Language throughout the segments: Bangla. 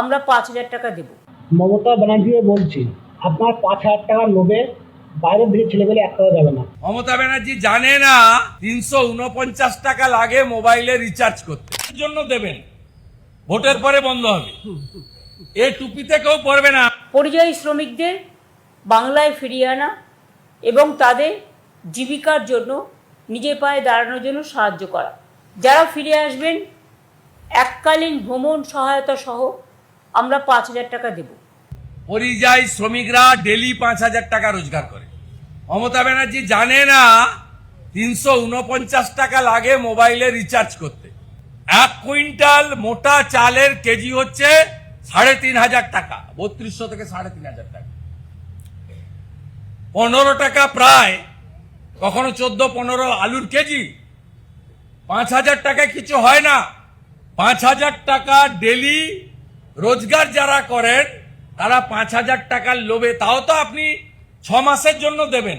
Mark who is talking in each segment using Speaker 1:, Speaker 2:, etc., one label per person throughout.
Speaker 1: আমরা পাঁচ হাজার টাকা দেবো।
Speaker 2: মমতা ব্যানার্জিও বলছি আপনার পাঁচ হাজার টাকার লোভে বাইরের দিকে ছেলেবেলে এক টাকা যাবে না।
Speaker 3: মমতা ব্যানার্জি জানে না তিনশো উনপঞ্চাশ টাকা লাগে মোবাইলে রিচার্জ করতে। এর জন্য দেবেন। ভোটের পরে বন্ধ হবে। এ টুপিতে কেউ পড়বে না।
Speaker 1: পরিযায়ী শ্রমিকদের বাংলায় ফিরিয়ে আনা এবং তাদের জীবিকার জন্য নিজের পায়ে দাঁড়ানোর জন্য সাহায্য করা। যারা ফিরে আসবেন এককালীন ভ্রমণ সহায়তা সহ আমরা পাঁচ হাজার টাকা দেব।
Speaker 3: পরিযায়ী শ্রমিকরা ডেলি পাঁচ হাজার টাকা রোজগার করে। মমতা ব্যানার্জি জানে না তিনশো উনপঞ্চাশ টাকা লাগে মোবাইলে রিচার্জ করতে। এক কুইন্টাল মোটা চালের কেজি হচ্ছে সাড়ে তিন হাজার টাকা, বত্রিশশো থেকে সাড়ে তিন হাজার টাকা। পনেরো টাকা প্রায়, কখনো চোদ্দ, পনেরো আলুর কেজি। পাঁচ হাজার টাকায় কিছু হয় না। পাঁচ হাজার টাকা ডেলি রোজগার যারা করেন, তারা পাঁচ হাজার টাকার লোভে, তাও তো আপনি ছ মাসের জন্য দেবেন।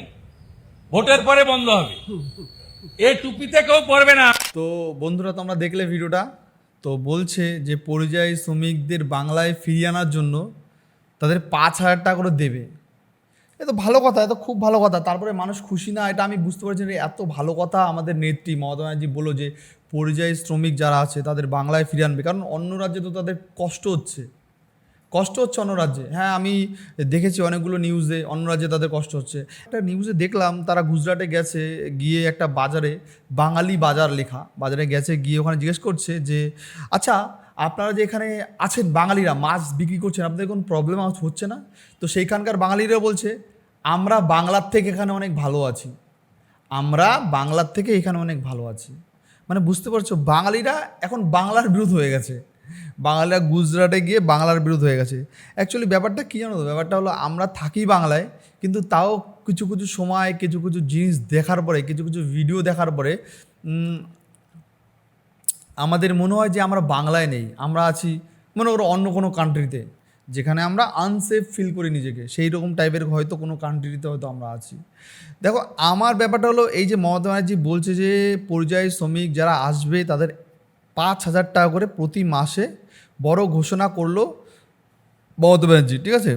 Speaker 3: ভোটের পরে বন্ধ হবে। এ টুপিতে কেউ পড়বে না।
Speaker 4: তো বন্ধুরা, তোমরা দেখলে ভিডিওটা? তো বলছে যে পরিযায়ী শ্রমিকদের বাংলায় ফিরিয়ে আনার জন্য তাদের পাঁচ হাজার টাকা করে দেবে। এ তো ভালো কথা, এ তো খুব ভালো কথা। তারপরে মানুষ খুশি না, এটা আমি বুঝতে পারছি এত ভালো কথা আমাদের নেত্রী মমতা ব্যানার্জি বলল যে পরিযায়ী শ্রমিক যারা আছে, তাদের বাংলায় ফিরিয়ে আনবে। কারণ অন্য রাজ্যে তো তাদের কষ্ট হচ্ছে। কষ্ট হচ্ছে অন্য রাজ্যে। হ্যাঁ আমি দেখেছি অনেকগুলো নিউজে অন্য রাজ্যে তাদের কষ্ট হচ্ছে। একটা নিউজে দেখলাম, তারা গুজরাটে গেছে, গিয়ে একটা বাজারে বাঙালি বাজার লেখা, বাজারে গেছে, গিয়ে ওখানে জিজ্ঞেস করছে যে আচ্ছা আপনারা যে এখানে আছেন বাঙালিরা, মাছ বিক্রি করছেন, আপনাদের কোনো প্রবলেম হচ্ছে না? তো সেইখানকার বাঙালিরা বলছে, আমরা বাংলার থেকে এখানে অনেক ভালো আছি। আমরা বাংলার থেকে এখানে অনেক ভালো আছি। মানে বুঝতে পারছ, বাঙালিরা এখন বাংলার বিরোধ হয়ে গেছে। বাঙালিরা গুজরাটে গিয়ে বাংলার বিরোধ হয়ে গেছে। অ্যাকচুয়ালি ব্যাপারটা কী জানো তো? ব্যাপারটা হলো আমরা থাকি বাংলায়, কিন্তু তাও কিছু কিছু সময়, কিছু কিছু জিনিস দেখার পরে, কিছু কিছু ভিডিও দেখার পরে আমাদের মনে হয় যে আমরা বাংলায় নেই। আমরা আছি মনে করো অন্য কোনো কান্ট্রিতে যেখানে আমরা আনসেফ ফিল করি নিজেকে। সেই রকম টাইপের হয়তো কোনো কান্ট্রিতে হয়তো আমরা আছি। দেখো, আমার ব্যাপারটা হলো এই যে মমতা ব্যানার্জি বলছে যে পরিযায়ী শ্রমিক যারা আসবে তাদের পাঁচ হাজার টাকা করে প্রতি মাসে বড় ঘোষণা করল মমতা ব্যানার্জি, ঠিক আছে?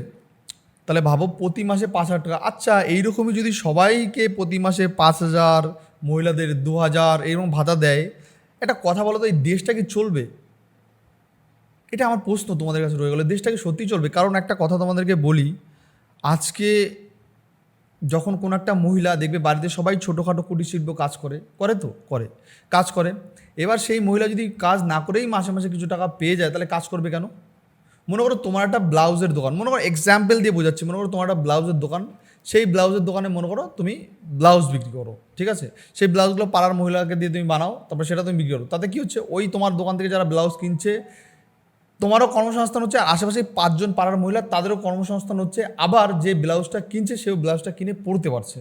Speaker 4: তাহলে ভাবো প্রতি মাসে পাঁচ হাজার টাকা। আচ্ছা এইরকমই যদি সবাইকে প্রতি মাসে পাঁচ হাজার, মহিলাদের দু হাজার এরকম ভাতা দেয়, একটা কথা বলো তো, এই দেশটা কি চলবে? এটা আমার প্রশ্ন তোমাদের কাছে রয়ে গেলো, দেশটাকে সত্যি চলবে? কারণ একটা কথা তোমাদেরকে বলি, আজকে যখন কোনো একটা মহিলা দেখবে বাড়িতে সবাই ছোটোখাটো কুটির শিল্প কাজ করে করে তো, করে, কাজ করে, এবার সেই মহিলা যদি কাজ না করেই মাসে মাসে কিছু টাকা পেয়ে যায়, তাহলে কাজ করবে কেন? মনে করো তোমার একটা ব্লাউজের দোকান, মনে করো এক্সাম্পল দিয়ে বোঝাচ্ছি, মনে করো তোমার একটা ব্লাউজের দোকান, সেই ব্লাউজের দোকানে মনে করো তুমি ব্লাউজ বিক্রি করো, ঠিক আছে? সেই ব্লাউজগুলো পাড়ার মহিলাকে দিয়ে তুমি বানাও, তারপর সেটা তুমি বিক্রি করো, তাতে কী হচ্ছে? ওই তোমার দোকান থেকে যারা ব্লাউজ কিনছে তোমারও কর্মসংস্থান হচ্ছে, আর আশেপাশে পাঁচজন পাড়ার মহিলা, তাদেরও কর্মসংস্থান হচ্ছে, আবার যে ব্লাউজটা কিনছে, সেও ব্লাউজটা কিনে পরতে পারছে।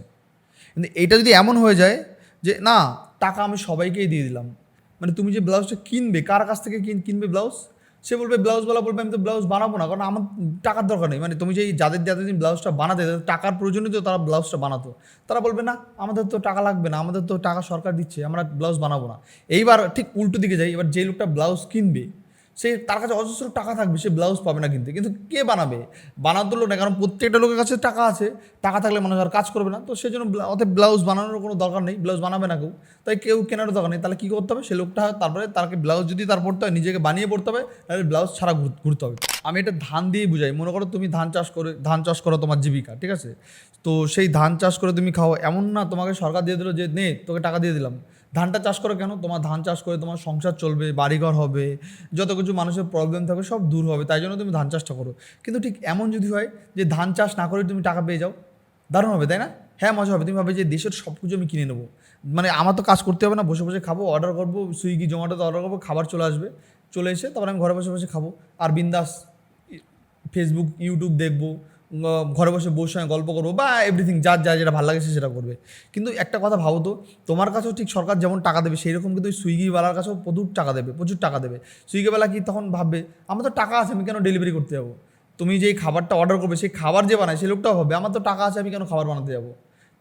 Speaker 4: কিন্তু এটা যদি এমন হয়ে যায় যে, না, টাকা আমি সবাইকেই দিয়ে দিলাম। মানে তুমি যে ব্লাউজটা কিনবে, কার কাছ থেকে কিন, কিনবে ব্লাউজ? সে বলবে, ব্লাউজওয়ালা বলবে, আমি তো ব্লাউজ বানাবো না, কারণ আমার টাকার দরকার নেই। মানে তুমি যে যাদের যাদের তুমি ব্লাউজটা বানাতে তাদের টাকার প্রয়োজনই তো তারা ব্লাউজটা বানাতো। তারা বলবে, না, আমাদের তো টাকা লাগবে না, আমাদের তো টাকা সরকার দিচ্ছে, আমরা ব্লাউজ বানাবো না। এইবার ঠিক উল্টো দিকে যাই, এবার যে লোকটা ব্লাউজ কিনবে সে তার কাছে অজস্র টাকা থাকবে, সে ব্লাউজ পাবে না কিনতে। কিন্তু কে বানাবে? বানাতে লোক না, কারণ প্রত্যেকটা লোকের কাছে টাকা আছে। টাকা থাকলে মানুষ আর কাজ করবে না। তো সেই জন্য অতএব ব্লাউজ বানানোর কোনো দরকার নেই। ব্লাউজ বানাবে না কেউ। তাই কেউ কেনার দরকার নেই। তাহলে কী করতে হবে? সে লোকটা তারপরে তাকে ব্লাউজ যদি তার পড়তে হয়, নিজেকে বানিয়ে পড়তে হবে, তাহলে ব্লাউজ ছাড়া ঘুর- ঘুরতে হবে। আমি এটা ধান দিয়েই বুঝাই। মনে করো তুমি ধান চাষ করে ধান চাষ করো তোমার জীবিকা, ঠিক আছে? তো সেই ধান চাষ করে তুমি খাও। এমন না, তোমাকে সরকার দিয়ে দিল যে, নে, তোকে টাকা দিয়ে দিলাম। ধানটা চাষ করো কেন? তোমার ধান চাষ করে তোমার সংসার চলবে, বাড়িঘর হবে, যত কিছু মানুষের প্রবলেম থাকবে সব দূর হবে, তাই জন্য তুমি ধান চাষটা করো। কিন্তু ঠিক এমন যদি হয় যে ধান চাষ না করে তুমি টাকা পেয়ে যাও, দারুণ হবে, তাই না? হ্যাঁ মজা হবে। তুমি ভাবে যে দেশের সব কিছু আমি কিনে নেব। মানে আমার তো কাজ করতে হবে না, বসে বসে খাব অর্ডার করব, সুইগি জোম্যাটোতে অর্ডার করব, খাবার চলে আসবে। চলে এসে তারপরে আমি ঘরে বসে বসে খাব। আর বিন্দাস, ফেসবুক, ইউটিউব দেখব ঘরে বসে বউর সঙ্গে গল্প করব বা এভরিথিং যার যা যেটা ভালো লাগে সে সেটা করবে। কিন্তু একটা কথা ভাবো তো, তোমার কাছেও ঠিক সরকার যেমন টাকা দেবে সেই রকম কিন্তু সুইগিওয়ালার কাছেও প্রচুর টাকা দেবে, প্রচুর টাকা দেবে। সুইগিওয়ালা কি তখন ভাববে, আমার তো টাকা আছে, আমি কেন ডেলিভারি করতে যাব? তুমি যেই খাবারটা অর্ডার করবে, সেই খাবার যে বানায় সেই লোকটাও ভাববে, আমার তো টাকা আছে, আমি কেন খাবার বানাতে যাব?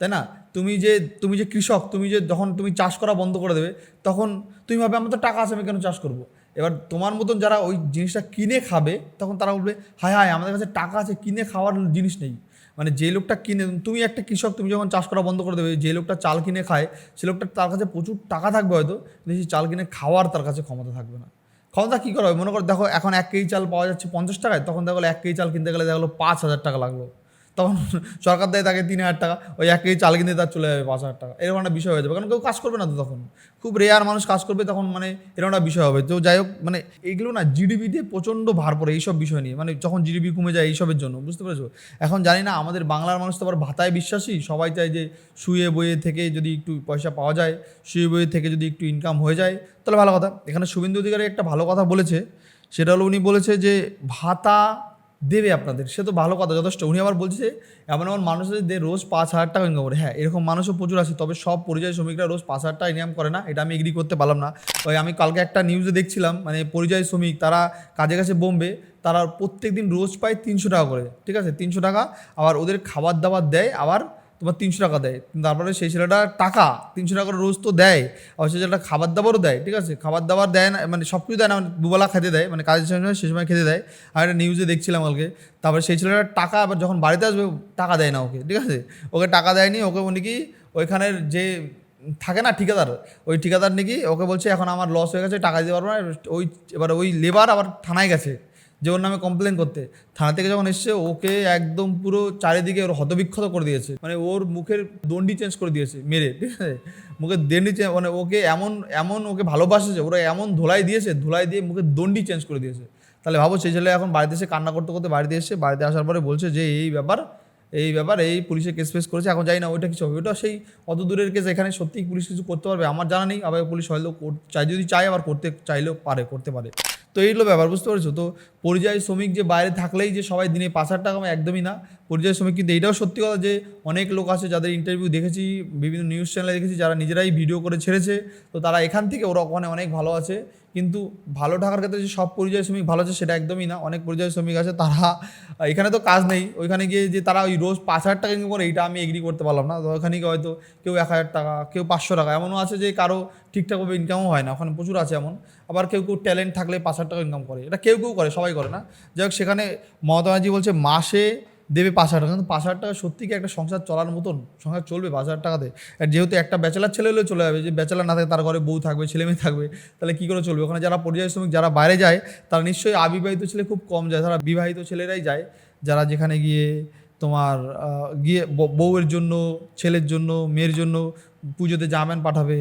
Speaker 4: তাই না? তুমি যে তুমি যে কৃষক, তুমি যে যখন তুমি চাষ করা বন্ধ করে দেবে, তখন তুমি ভাবে আমার তো টাকা আছে, আমি কেন চাষ করব? এবার তোমার মতন যারা ওই জিনিসটা কিনে খাবে, তখন তারা বলবে, হায় হায়, আমাদের কাছে টাকা আছে, কিনে খাওয়ার জিনিস নেই। মানে যে লোকটা কিনে, তুমি একটা কৃষক, তুমি যখন চাষ করা বন্ধ করে দেবে, যে লোকটা চাল কিনে খায়, সে লোকটা তার কাছে প্রচুর টাকা থাকবে হয়তো, কিন্তু সেই চাল কিনে খাওয়ার তার কাছে ক্ষমতা থাকবে না। ক্ষমতা কী করা? হবে মনে করো, দেখো, এখন এক কেজি চাল পাওয়া যাচ্ছে পঞ্চাশ টাকায়, তখন দেখো, এক কেজি চাল কিনতে গেলে দেখো পাঁচ হাজার টাকা লাগল। তখন সরকার দেয় তাকে তিন হাজার টাকা, ওই এক কেজি চাল কিনতে তার চলে যাবে পাঁচ হাজার টাকা। এরকম একটা বিষয় হয়ে যাবে, কারণ কেউ কাজ করবে না তো তখন। খুব রেয়ার মানুষ কাজ করবে তখন মানে এরকম একটা বিষয় হবে। তো যাই হোক মানে এগুলো না জিডিপিতে প্রচণ্ড ভার পড়ে এইসব বিষয় নিয়ে। মানে যখন জিডিপি কমে যায় এইসবের জন্য, বুঝতে পেরেছ? এখন জানি না, আমাদের বাংলার মানুষ তো আবার ভাতায় বিশ্বাসী। সবাই চায় যে শুয়ে বইয়ে থেকে যদি একটু পয়সা পাওয়া যায়, শুয়ে বইয়ে থেকে যদি একটু ইনকাম হয়ে যায়, তাহলে ভালো কথা। এখানে শুভেন্দু অধিকারী একটা ভালো কথা বলেছে। সেটা হলো উনি বলেছে যে ভাতা দেবে আপনাদের। সে তো ভালো কথা, যথেষ্ট। উনি আবার বলছে যে, এমন এমন মানুষ আছে যে রোজ পাঁচ হাজার টাকা ইনকাম করে। হ্যাঁ এরকম মানুষও প্রচুর আছে, তবে সব পরিযায়ী শ্রমিকরা রোজ পাঁচ হাজার টাকা ইনকাম করে না। এটা আমি এগ্রি করতে পারলাম না। তবে আমি কালকে একটা নিউজে দেখছিলাম মানে পরিযায়ী শ্রমিক, তারা কাজে কাছে বোম্বে, তারা প্রত্যেক দিন রোজ পায় তিনশো টাকা করে, ঠিক আছে? তিনশো টাকা, আবার ওদের খাবার দাবার দেয়, আবার তোমার তিনশো টাকা দেয়। তারপরে সেই ছেলেটা টাকা, তিনশো টাকা রোজ তো দেয়। সেই ছেলেটা খাবার দাবারও দেয়, ঠিক আছে? খাবার দাবার দেয় না মানে সব কিছু দেয় না মানে দুবেলা খেতে দেয় মানে কাজের সময় সে সময় খেতে দেয়। আর একটা নিউজে দেখছিলাম কালকে। তারপরে সেই ছেলেটা টাকা, আবার যখন বাড়িতে আসবে, টাকা দেয় না ওকে, ঠিক আছে? ওকে টাকা দেয়নি, ওকে উনি কি, ওইখানের যে থাকে না ঠিকাদার, ওই ঠিকাদার নাকি, ওকে বলছে, এখন আমার লস হয়ে গেছে, টাকা দিতে পারব না। ওই, এবার ওই লেবার আবার থানায় গেছে। যে ওর নামে কমপ্লেন করতে। থানা থেকে যখন এসছে, ওকে একদম পুরো চারিদিকে ওর হতবিক্ষত করে দিয়েছে। মানে ওর মুখের দণ্ডি চেঞ্জ করে দিয়েছে, মেরে, ঠিক আছে? মুখের দণ্ডি চেঞ্জ মানে ওকে এমন এমন ওকে ভালোবাসেছে ওরা এমন ধোলাই দিয়েছে, ধোলাই দিয়ে মুখের দণ্ডি চেঞ্জ করে দিয়েছে। তাহলে ভাবো, সেই ছেলে এখন বাড়িতে এসে কান্না করতে করতে বাড়িতে এসে, বাড়িতে আসার পরে বলছে যে, এই ব্যাপার এই ব্যাপার, এই পুলিশে কেস ফেস করেছে, এখন জানি না ওইটা কিছু হবে। ওটা সেই অত দূরের কেস এখানে সত্যিই পুলিশ কিছু করতে পারবে? আমার জানা নেই, আবার পুলিশ হয়তো চাই, যদি চায়, আবার করতে, চাইলেও পারে, করতে পারে। তো এইগুলো ব্যাপার, বুঝতে পারছ? তো পরিযায়ী শ্রমিক যে বাইরে থাকলেই যে সবাই দিনে পাঁচ হাজার টাকা একদমই না। পরিযায়ী শ্রমিক কিন্তু এইটাও সত্যি কথা যে অনেক লোক আছে যাদের ইন্টারভিউ দেখেছি, বিভিন্ন নিউজ চ্যানেলে দেখেছি, যারা নিজেরাই ভিডিও করে ছেড়েছে। তো তারা এখান থেকে ওরা ওখানে অনেক ভালো আছে। কিন্তু ভালো থাকার ক্ষেত্রে যে সব পরিযায়ী শ্রমিক ভালো আছে, সেটা একদমই না। অনেক পরিযায়ী শ্রমিক আছে, তারা, এখানে তো কাজ নেই। ওইখানে গিয়ে যে তারা ওই রোজ পাঁচ হাজার টাকা ইনকাম করে, এইটা আমি এগ্রি করতে পারলাম না। তো ওখানে গিয়ে হয়তো কেউ এক হাজার টাকা, কেউ পাঁচশো টাকা, এমনও আছে যে কারও ঠিকঠাকভাবে ইনকামও হয় না। ওখানে প্রচুর আছে এমন। আবার কেউ কেউ ট্যালেন্ট থাকলে পাঁচ হাজার টাকা ইনকাম করে। এটা কেউ কেউ করে, সবাই করে না। যাই হোক, সেখানে মমতা বলছে, মাসে দেবে পাঁচ হাজার টাকা। কিন্তু পাঁচ হাজার টাকা সত্যি কি একটা সংসার চলার মতন? সংসার চলবে পাঁচ হাজার টাকাতে? আর যেহেতু একটা ব্যাচেলার ছেলে হলেও চলে যাবে, যে ব্যাচেলার না থাকে তার ঘরে বউ থাকবে, ছেলে মেয়ে থাকবে, তাহলে কী করে চলবে? ওখানে যারা পরিযায়ী শ্রমিক, যারা বাইরে যায়, তারা নিশ্চয়ই অবিবাহিত ছেলে খুব কম যায়। তারা বিবাহিত ছেলেরাই যায়, যারা যেখানে গিয়ে তোমার গিয়ে বউয়ের জন্য, ছেলের জন্য, মেয়ের জন্য পুজোতে জামেন পাঠাবে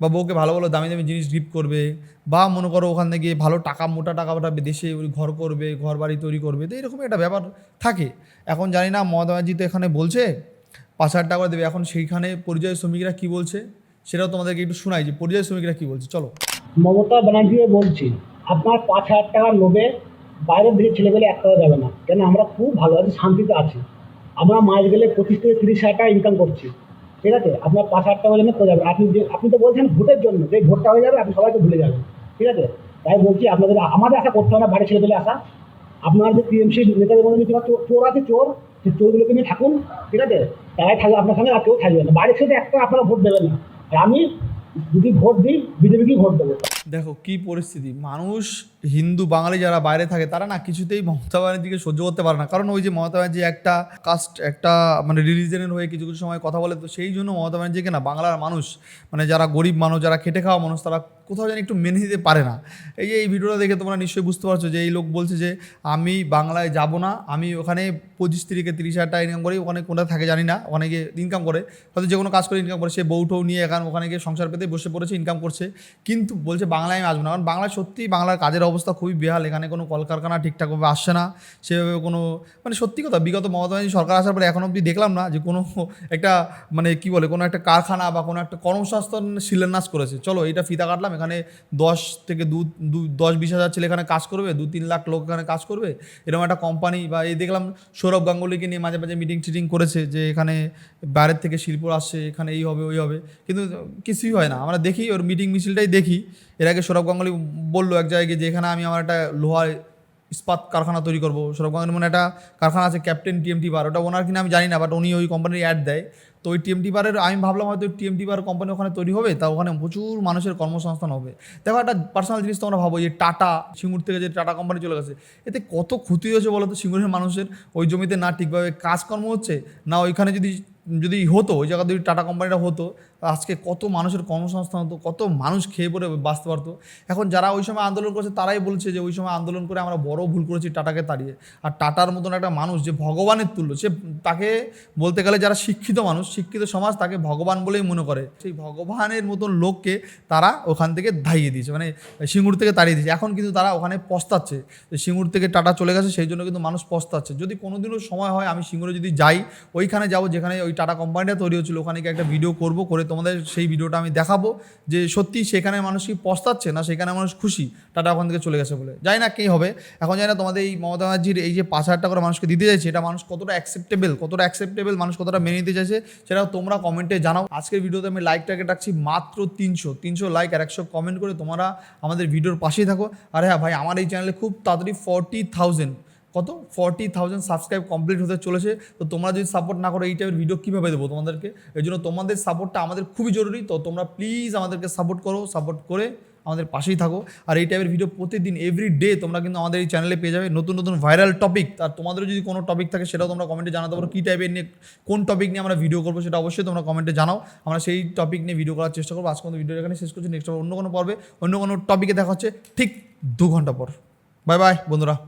Speaker 4: বা বউকে ভালো ভালো দামি দামি জিনিস গিফট করবে বা মনে করো ওখান থেকে ভালো টাকা, মোটা টাকা পাঠাবে দেশে ঘর করবে ঘর বাড়ি তৈরি করবে, তো এরকম একটা ব্যাপার থাকে। এখন জানি না, মমতা ব্যানার্জি তো এখানে বলছে, পাঁচ হাজার টাকা দেবে। এখন সেইখানে পরিযায়ী শ্রমিকরা কী বলছে, সেটাও তোমাদেরকে একটু শোনাই যে পরিযায়ী শ্রমিকরা কী বলছে, চলো।
Speaker 2: মমতা ব্যানার্জিও বলছি, আপনার পাঁচ হাজার টাকার লোভে বাইরের দিকে ছেলেবেলে এক টাকা যাবে না। কেন? আমরা খুব ভালো আছি, শান্তিতে আছি। আমরা মাস গেলে পঁচিশ থেকে তিরিশ হাজার টাকা ইনকাম করছি। ঠিক আছে? আপনার পাঁচ হাজার টাকা জন্য করে যাবে। আপনি যে আপনি তো বলছেন ভোটের জন্য, যে ভোটটা হয়ে যাবে, আপনি সবাইকে ভুলে যাবেন। ঠিক আছে? তাই বলছি, আপনাদের আমাদের আশা করতে হবে না ছেলে পেলে আসা আপনার যে টিএমসি নেতাদের মধ্যে যে চোর- আছে, চোর সে চোরগুলোকে নিয়ে থাকুন। ঠিক আছে? তারাই থাকবে আপনার সঙ্গে, আর কেউ থাকবে না। বাড়ির সাথে একটা আপনারা ভোট দেবেন না। আমি যদি ভোট দিই, বিজেপিকেই ভোট দেবো।
Speaker 4: দেখো কি পরিস্থিতি। মানুষ, হিন্দু, বাঙালি যারা বাইরে থাকে, তারা না কিছুতেই মমতা ব্যানার্জিকে সহ্য করতে পারে না। কারণ ওই যে মমতা ব্যানার্জি একটা কাস্ট একটা মানে রিলিজনের হয়ে কিছু কিছু সময় কথা বলে, তো সেই জন্য মমতা ব্যানার্জিকে না বাংলার মানুষ মানে যারা গরিব মানুষ, যারা খেটে খাওয়া মানুষ, তারা কোথাও যেন একটু মেনে নিতে পারে না। এই যে এই ভিডিওটা দেখে তোমরা নিশ্চয়ই বুঝতে পারছ যে এই লোক বলছে যে, আমি বাংলায় যাব না, আমি ওখানে পঁচিশ থেকে তিরিশ হাজার টাকা ইনকাম করি, ওখানে কোনটা থাকে জানি না, ওখানে গিয়ে ইনকাম করে। হয়তো যে কোনো কাজ করে ইনকাম করে। সে বউ টৌ নিয়ে এখানে ওখানে গিয়ে সংসার পেতে বসে পড়েছে ইনকাম করছে। কিন্তু বলছে বাংলায় আমি আসব না। কারণ বাংলায় সত্যি বাংলার কাজের অবস্থা খুবই বেহাল। এখানে কোনো কলকারখানা ঠিকঠাকভাবে আসছে না। সেভাবে কোনো মানে সত্যি কথা, বিগত মমতা ব্যানার্জি সরকার আসার পরে এখন অবধি দেখলাম না যে কোনো একটা মানে কি বলে, কোনো একটা কারখানা বা কোনো একটা কর্মসংস্থান শিলান্যাস করেছে। চলো, এটা ফিতা কাটলাম এখানে দশ থেকে দু দু, দশ, বিশ হাজার ছেলে এখানে কাজ করবে, দু, তিন লাখ লোক এখানে কাজ করবে, এরকম একটা কোম্পানি বা এই দেখলাম সৌরভ গাঙ্গুলিকে নিয়ে মাঝে মাঝে মিটিং টিটিং করেছে যে এখানে বাইরের থেকে শিল্প আসছে, এখানে এই হবে, ওই হবে, কিন্তু কিছুই হয় না। আমরা দেখি, ওর মিটিং মিছিলটাই দেখি। এর আগে সৌরভ গাঙ্গুলি বলল এক জায়গায় গিয়ে যে এখানে আমি আমার একটা লোহার ইস্পাত কারখানা তৈরি করব। সেরকম মানে একটা কারখানা আছে ক্যাপ্টেন টিএমটি বার ওটা ওনার কিনা আমি জানি না বাট উনি ওই কোম্পানির অ্যাড দেয়। তো ওই টিএমটি বারের আমি ভাবলাম হয়তো টিএমটি বার কোম্পানি ওখানে তৈরি হবে, তা ওখানে প্রচুর মানুষের কর্মসংস্থান হবে। দেখো একটা পার্সোনাল জিনিস তোমরা ভাবো, যে টাটা সিঙ্গুর থেকে যে টাটা কোম্পানি চলে গেছে, এতে কত ক্ষতি হয়েছে বলো তো সিঙ্গুরের মানুষের? ওই জমিতে না ঠিকভাবে কাজকর্ম হচ্ছে? না ওইখানে যদি যদি হতো, ওই জায়গায় যদি টাটা কোম্পানিটা হতো আজকে কত মানুষের কর্মসংস্থান হতো, কত মানুষ খেয়ে পরে বাঁচতে পারতো। এখন যারা ওই সময় আন্দোলন করছে, তারাই বলছে যে ওই সময় আন্দোলন করে আমরা বড় ভুল করেছি টাটাকে তাড়িয়ে। আর টাটার মতন একটা মানুষ যে ভগবানের তুল্য, সে তাকে বলতে গেলে যারা শিক্ষিত মানুষ, শিক্ষিত সমাজ তাকে ভগবান বলেই মনে করে। সেই ভগবানের মতন লোককে তারা ওখান থেকে ধাইয়ে দিয়েছে মানে সিঙ্গুর থেকে তাড়িয়ে দিয়েছে। এখন কিন্তু তারা ওখানে পস্তাচ্ছে। সিঙ্গুর থেকে টাটা চলে গেছে, সেই জন্য কিন্তু মানুষ পস্তাচ্ছে। যদি কোনোদিনও সময় হয়, আমি সিঙ্গুরে যদি যাই, ওইখানে যাব, যেখানে ওই টাটা কোম্পানিটা তৈরি হচ্ছিল ওখানে গিয়ে একটা ভিডিও করব, করে তোমাদের সেই ভিডিওটা আমি দেখাবো যে সত্যি সেখানে মানুষ কি পস্তাচ্ছে না সেখানে মানুষ খুশি? টাটা ওখান থেকে চলে গেছে বলে। জানি না কে হবে। এখন জানি না তোমাদের এই মমতা ব্যানার্জির এই যে পাঁচ হাজার টাকা মানুষকে দিতে চাইছে, এটা মানুষ কতটা অ্যাকসেপ্টেবল কতটা অ্যাকসেপ্টেবল মানুষ কতটা মেনে নিতে চাইছে, সেটাও তোমরা কমেন্টে জানাও। আজকের ভিডিওতে আমি লাইক লাইকটাকে রাখছি মাত্র তিনশো। তিনশো লাইক আর একশো কমেন্ট করে তোমরা আমাদের ভিডিওর পাশেই থাকো। আর হ্যাঁ ভাই, আমার এই চ্যানেলে খুব তাড়াতাড়ি ফর্টি থাউজেন্ড কত? ফর্টি থাউজেন্ড সাবস্ক্রাইব কমপ্লিট হতে চলেছে। তো তোমরা যদি সাপোর্ট না করো, এই টাইপের ভিডিও কীভাবে দেবো তোমাদেরকে? এই জন্য তোমাদের সাপোর্টটা আমাদের খুবই জরুরি। তো তোমরা প্লিজ আমাদেরকে সাপোর্ট করো সাপোর্ট করে আমাদের পাশেই থাকো। আর এই টাইপের ভিডিও প্রতিদিন এভরি ডে তোমরা কিন্তু আমাদের এই চ্যানেলে পেয়ে যাবে। নতুন নতুন ভাইরাল টপিক আর তোমাদেরও যদি কোনো টপিক থাকে, সেটাও তোমরা কমেন্টে জানাতে পারো। কী টাইপের নিয়ে, কোন টপিক নিয়ে আমরা ভিডিও করব, সেটা অবশ্যই তোমরা কমেন্টে জানাও। আমরা সেই টপিক নিয়ে ভিডিও করার চেষ্টা করব। আজকে আমাদের ভিডিও এখানে শেষ করছি। নেক্সট অন্য কোনো পর্বে, অন্য কোনো টপিকে দেখা হচ্ছে ঠিক দু ঘণ্টা পর। বাই বাই বন্ধুরা।